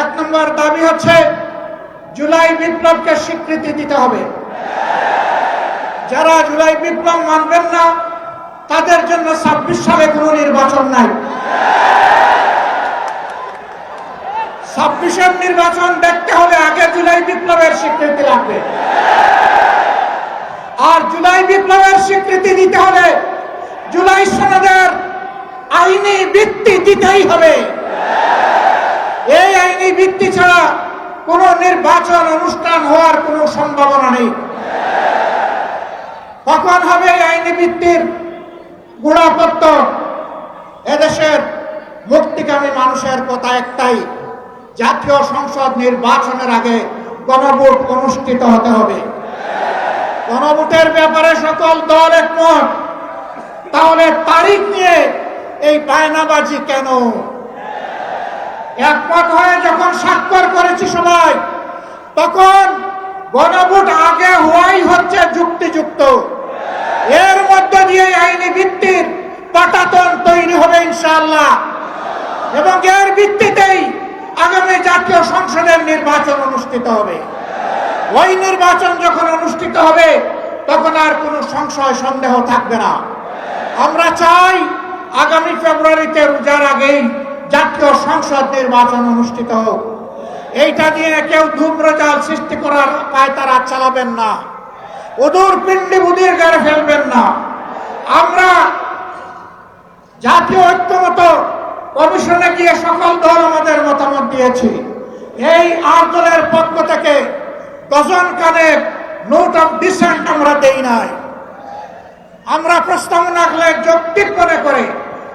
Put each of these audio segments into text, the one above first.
এক নম্বর দাবি হচ্ছে, জুলাই বিপ্লবকে স্বীকৃতি দিতে হবে। যারা জুলাই বিপ্লব মানবেন না, তাদের জন্য ছাব্বিশ সালে কোনো নির্বাচন নাই। ছাব্বিশের নির্বাচন দেখতে হলে আগে জুলাই বিপ্লবের স্বীকৃতি লাগবে। আর জুলাই বিপ্লবের স্বীকৃতি দিতে হলে জুলাই সনদের আইনি ভিত্তি দিতেই হবে। এই ভিত্তি ছাড়া কোনো নির্বাচন, অনুষ্ঠান হওয়ার কোনো সম্ভাবনা নেই। কখন হবে আইনি ভিত্তির গুণাপত্য এদেশের মুক্তিকামী মানুষের কথা একটাই, জাতীয় সংসদ নির্বাচনের আগে গণভোট অনুষ্ঠিত হতে হবে। গণভোটের ব্যাপারে সকল দল একমত। তাহলে তারিখ নিয়ে এই বায়নাবাজি কেন? একমত হয়ে যখন স্বাক্ষর করেছি সবাই, তখন গণভোট আগে হওয়াই হচ্ছে যুক্তিযুক্ত। এর মধ্য দিয়ে আইনি ভিত্তির পাটাতন তৈরি হবে ইনশাআল্লাহ। এবং এর ভিত্তিতেই আগামী জাতীয় সংসদের নির্বাচন অনুষ্ঠিত হবে। ওই নির্বাচন যখন অনুষ্ঠিত হবে, তখন আর কোনো সংশয়, সন্দেহ থাকবে না। আমরা চাই আগামী ফেব্রুয়ারিতে রোজার আগেই জাতীয় সংসদ নির্বাচন অনুষ্ঠিত হোক। এইটা দিয়ে কেউ ধূম্রজাল সৃষ্টি করার পায় তারা চালাবেন না। ওদূর পিণ্ডি বুদির গাড়ে ফেলবেন না। আমরা জাতীয় ঐক্যমত কমিশনে গিয়ে সকল দল আমাদের মতামত দিয়েছি। এই আট দলের পক্ষ থেকে ডজন কানে নোট অফ ডিসেন্ট আমরা দেই নাই। আমরা প্রস্তাবনা যৌক্তিক মনে করে।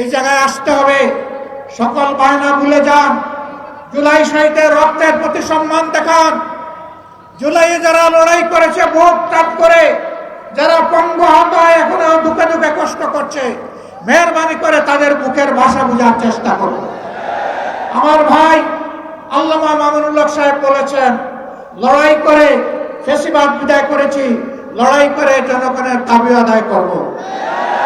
এই জায়গায় আসতে হবে। সকল বায়না ভুলে যান। জুলাই শহীদের রক্তের প্রতি সম্মান দেখান। জুলাইয়ে যারা লড়াই করেছে, ভোট টাপ করে, যারা পঙ্গ হত এখনও দুঃখে দুঃখে কষ্ট করছে, মেহরবানি করে তাদের বুকের ভাষা বোঝার চেষ্টা করুন। আমার ভাই আল্লামা মামুনুল্লাহ সাহেব বলেছেন, লড়াই করে ফেসিবাদ বিদায় করেছি, লড়াই করে জনগণের দাবি আদায় করব।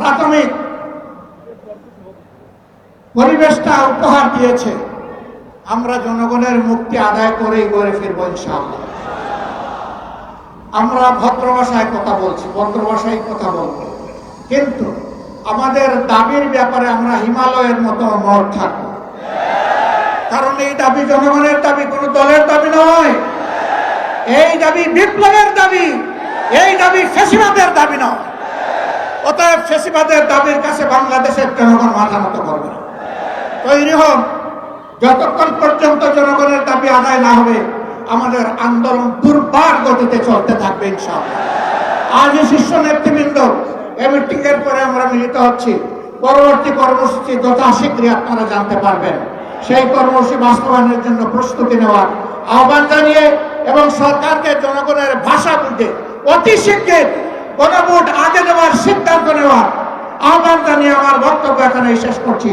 প্রাথমিক। পরিবেশটা উপহার দিয়েছে। আমরা জনগণের মুক্তি আদায় করেই করে ফিরবো ইনশাআল্লাহ। আমরা ভদ্র ভাষায় কথা বলছি ভদ্র ভাষায় কথা বলব। কিন্তু আমাদের দাবির ব্যাপারে আমরা হিমালয়ের মতো মর থাকব। কারণ এই দাবি জনগণের দাবি, কোনো দলের দাবি নয়। এই দাবি বিপ্লবের দাবি, এই দাবি ফেসিবাদের দাবি নয়। অতএব ফেসিবাদের দাবির কাছে বাংলাদেশের জনগণ মাথা মতো করবে না যতক্ষণ পর্যন্ত জনগণের দাবি আদায় না হবে, আমাদের আন্দোলন দুর্বার গতিতে চলতে থাকবে ইনশাআল্লাহ। আজ শীর্ষ নেতৃবৃন্দ এই মিটিং এর পরে আমরা মিলিত হচ্ছি। পরবর্তী কর্মসূচি যথাশীঘ্রই আপনারা জানতে পারবেন। সেই কর্মসূচি বাস্তবায়নের জন্য প্রস্তুতি নেওয়ার আহ্বান জানিয়ে এবং সরকারকে জনগণের ভাষা বুঝে অতি শীঘ্র গণভোট আগে দেওয়ার সিদ্ধান্ত নেওয়ার আহ্বান জানিয়ে আমার বক্তব্য এখানে শেষ করছি।